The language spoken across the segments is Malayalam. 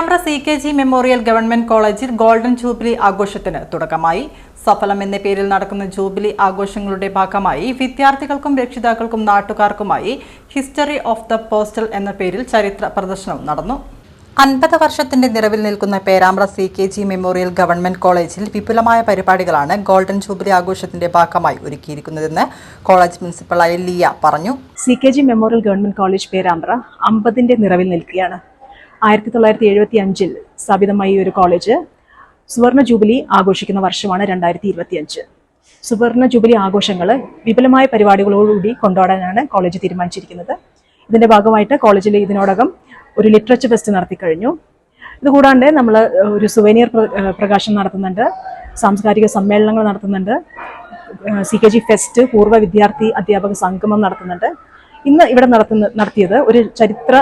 Perambra C K G memorial government കോളേജിൽ ഗോൾഡൻ ജൂബിലി ആഘോഷത്തിന് തുടക്കമായി. സഫലം എന്ന പേരിൽ നടക്കുന്ന ജൂബിലി ആഘോഷങ്ങളുടെ ഭാഗമായി വിദ്യാർത്ഥികൾക്കും രക്ഷിതാക്കൾക്കും നാട്ടുകാർക്കുമായി ഹിസ്റ്ററി ഓഫ് ദ പോസ്റ്റൽ എന്ന പേരിൽ ചരിത്ര പ്രദർശനവും നടന്നു. അൻപത് വർഷത്തിന്റെ നിറവിൽ നിൽക്കുന്ന Perambra C K G memorial government കോളേജിൽ വിപുലമായ പരിപാടികളാണ് ഗോൾഡൻ ജൂബിലി ആഘോഷത്തിന്റെ ഭാഗമായി ഒരുക്കിയിരിക്കുന്നതെന്ന് കോളേജ് പ്രിൻസിപ്പളായ ലിയ പറഞ്ഞു. C K G memorial government college Perambra അമ്പതിന്റെ നിറവിൽ നിൽക്കുകയാണ്. ആയിരത്തി തൊള്ളായിരത്തി എഴുപത്തി അഞ്ചിൽ സ്ഥാപിതമായ ഒരു കോളേജ് സുവർണ ജൂബിലി ആഘോഷിക്കുന്ന വർഷമാണ് രണ്ടായിരത്തി ഇരുപത്തി അഞ്ച് സുവർണ ജൂബിലി ആഘോഷങ്ങൾ വിപുലമായ പരിപാടികളോടുകൂടി കൊണ്ടാടാനാണ് കോളേജ് തീരുമാനിച്ചിരിക്കുന്നത്. ഇതിന്റെ ഭാഗമായിട്ട് കോളേജിൽ ഇതിനോടകം ഒരു ലിറ്ററേച്ചർ ഫെസ്റ്റ് നടത്തി കഴിഞ്ഞു ഇതുകൂടാണ്ട് നമ്മൾ ഒരു സുവനീർ പ്രകാശനം നടത്തുന്നുണ്ട് സാംസ്കാരിക സമ്മേളനങ്ങൾ നടത്തുന്നുണ്ട് സി കെ ജി ഫെസ്റ്റ് പൂർവ വിദ്യാർത്ഥി അധ്യാപക സംഗമം നടത്തുന്നുണ്ട്. ഇന്ന് ഇവിടെ നടത്തുന്ന നടത്തിയത് ഒരു ചരിത്ര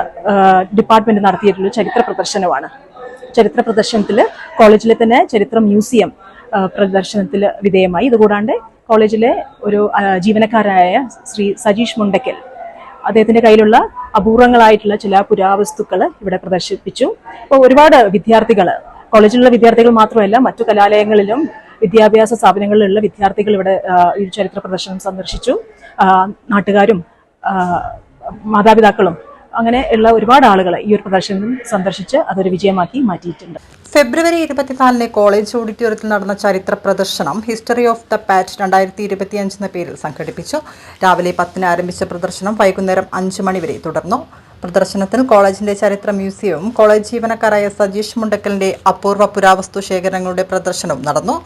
ഡിപ്പാർട്ട്മെന്റ് നടത്തിയിട്ടുള്ള ചരിത്ര പ്രദർശനമാണ്. ചരിത്ര പ്രദർശനത്തിൽ കോളേജിലെ തന്നെ ചരിത്ര മ്യൂസിയം പ്രദർശനത്തിൽ വിധേയമായി. ഇതുകൂടാണ്ട് കോളേജിലെ ഒരു ജീവനക്കാരായ ശ്രീ സജീഷ് മുണ്ടക്കൽ അദ്ദേഹത്തിന്റെ കയ്യിലുള്ള അപൂർവങ്ങളായിട്ടുള്ള ചില പുരാവസ്തുക്കൾ ഇവിടെ പ്രദർശിപ്പിച്ചു. അപ്പോൾ ഒരുപാട് വിദ്യാർത്ഥികൾ കോളേജിലുള്ള വിദ്യാർത്ഥികൾ മാത്രമല്ല മറ്റു കലാലയങ്ങളിലും വിദ്യാഭ്യാസ സ്ഥാപനങ്ങളിലുള്ള വിദ്യാർത്ഥികൾ ഇവിടെ ഈ ചരിത്ര പ്രദർശനം സന്ദർശിച്ചു. നാട്ടുകാരും മാതാപിതാക്കളും അങ്ങനെ ഉള്ള ഒരുപാട് ആളുകൾ ഈ ഒരു പ്രദർശനം സന്ദർശിച്ച് അതൊരു വിജയമാക്കി മാറ്റിയിട്ടുണ്ട്. ഫെബ്രുവരി ഇരുപത്തിനാലിന് കോളേജ് ഓഡിറ്റോറിയത്തിൽ നടന്ന ചരിത്ര പ്രദർശനം ഹിസ്റ്ററി ഓഫ് ദ പാറ്റ് രണ്ടായിരത്തി ഇരുപത്തിയഞ്ച് എന്ന പേരിൽ സംഘടിപ്പിച്ചു. രാവിലെ പത്തിന് ആരംഭിച്ച പ്രദർശനം വൈകുന്നേരം അഞ്ച് മണിവരെ തുടർന്നു. പ്രദർശനത്തിൽ കോളേജിന്റെ ചരിത്ര മ്യൂസിയവും കോളേജ് ജീവനക്കാരായ സജീഷ് മുണ്ടക്കലിന്റെ അപൂർവ പുരാവസ്തു ശേഖരങ്ങളുടെ പ്രദർശനവും നടന്നു.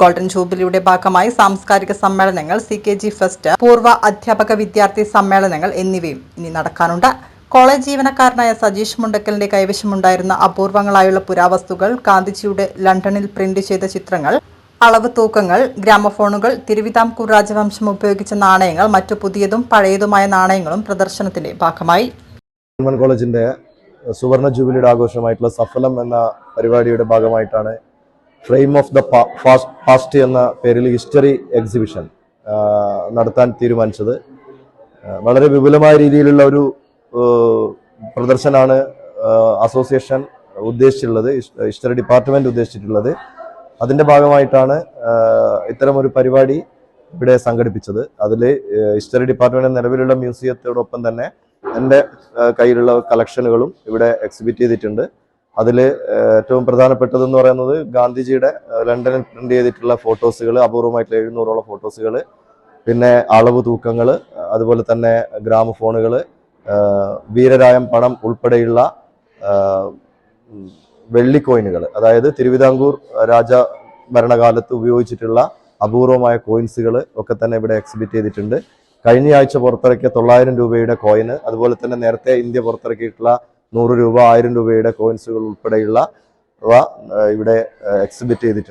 ഗോൾഡൻ ജൂബിലിയുടെ ഭാഗമായി സാംസ്കാരിക സമ്മേളനങ്ങൾ സി കെ ജി ഫെസ്റ്റ് പൂർവ അധ്യാപക വിദ്യാർത്ഥി സമ്മേളനങ്ങൾ എന്നിവയും ഇനി നടക്കാനുണ്ട്. കോളേജ് ജീവനക്കാരനായ സജീഷ് മുണ്ടക്കലിന്റെ കൈവശമുണ്ടായിരുന്ന അപൂർവങ്ങളായുള്ള പുരാവസ്തുക്കൾ ഗാന്ധിജിയുടെ ലണ്ടനിൽ പ്രിന്റ് ചെയ്ത ചിത്രങ്ങൾ അളവ് തൂക്കങ്ങൾ ഗ്രാമഫോണുകൾ തിരുവിതാംകൂർ രാജവംശം ഉപയോഗിച്ച നാണയങ്ങൾ മറ്റു പുതിയതും പഴയതുമായ നാണയങ്ങളും പ്രദർശനത്തിന്റെ ഭാഗമായി. ഗവൺമെന്റ് കോളേജിന്റെ സുവർണ ജൂബിലിയുടെ ആഘോഷമായിട്ടുള്ള സഫലം എന്ന പരിപാടിയുടെ ഭാഗമായിട്ടാണ് ഫ്രെയിം ഓഫ് ദ പാസ്റ്റ് എന്ന പേരിൽ ഹിസ്റ്ററി എക്സിബിഷൻ നടത്താൻ തീരുമാനിച്ചത്. വളരെ വിപുലമായ രീതിയിലുള്ള ഒരു പ്രദർശനമാണ് അസോസിയേഷൻ ഉദ്ദേശിച്ചിട്ടുള്ളത് ഹിസ്- ഹിസ്റ്ററി ഡിപ്പാർട്ട്മെന്റ് ഉദ്ദേശിച്ചിട്ടുള്ളത്. അതിന്റെ ഭാഗമായിട്ടാണ് ഇത്തരം ഒരു പരിപാടി ഇവിടെ സംഘടിപ്പിച്ചത്. അതിൽ ഹിസ്റ്ററി ഡിപ്പാർട്ട്മെന്റ് നിലവിലുള്ള മ്യൂസിയത്തോടൊപ്പം തന്നെ എന്റെ കയ്യിലുള്ള കളക്ഷനുകളും ഇവിടെ എക്സിബിറ്റ് ചെയ്തിട്ടുണ്ട്. അതിൽ ഏറ്റവും പ്രധാനപ്പെട്ടതെന്ന് പറയുന്നത് ഗാന്ധിജിയുടെ ലണ്ടനിൽ പ്രിന്റ് ചെയ്തിട്ടുള്ള ഫോട്ടോസുകൾ അപൂർവമായിട്ടുള്ള എഴുന്നൂറോളം ഫോട്ടോസുകൾ പിന്നെ അളവ് തൂക്കങ്ങൾ അതുപോലെ തന്നെ ഗ്രാമഫോണുകൾ വീരരായം പണം ഉൾപ്പെടെയുള്ള വെള്ളിക്കോയിനുകൾ വെള്ളി കോയിനുകൾ. അതായത് തിരുവിതാംകൂർ രാജ ഭരണകാലത്ത് ഉപയോഗിച്ചിട്ടുള്ള അപൂർവമായ കോയിൻസുകൾ ഒക്കെ തന്നെ ഇവിടെ എക്സിബിറ്റ് ചെയ്തിട്ടുണ്ട്. കഴിഞ്ഞ ആഴ്ച പുറത്തിറക്കിയ തൊള്ളായിരം രൂപയുടെ കോയിന് അതുപോലെ തന്നെ നേരത്തെ ഇന്ത്യ പുറത്തിറക്കിയിട്ടുള്ള നൂറ് രൂപ ആയിരം രൂപയുടെ കോയിൻസുകൾ ഉൾപ്പെടെയുള്ള ഇവിടെ എക്സിബിറ്റ് ചെയ്തിട്ടുണ്ട്.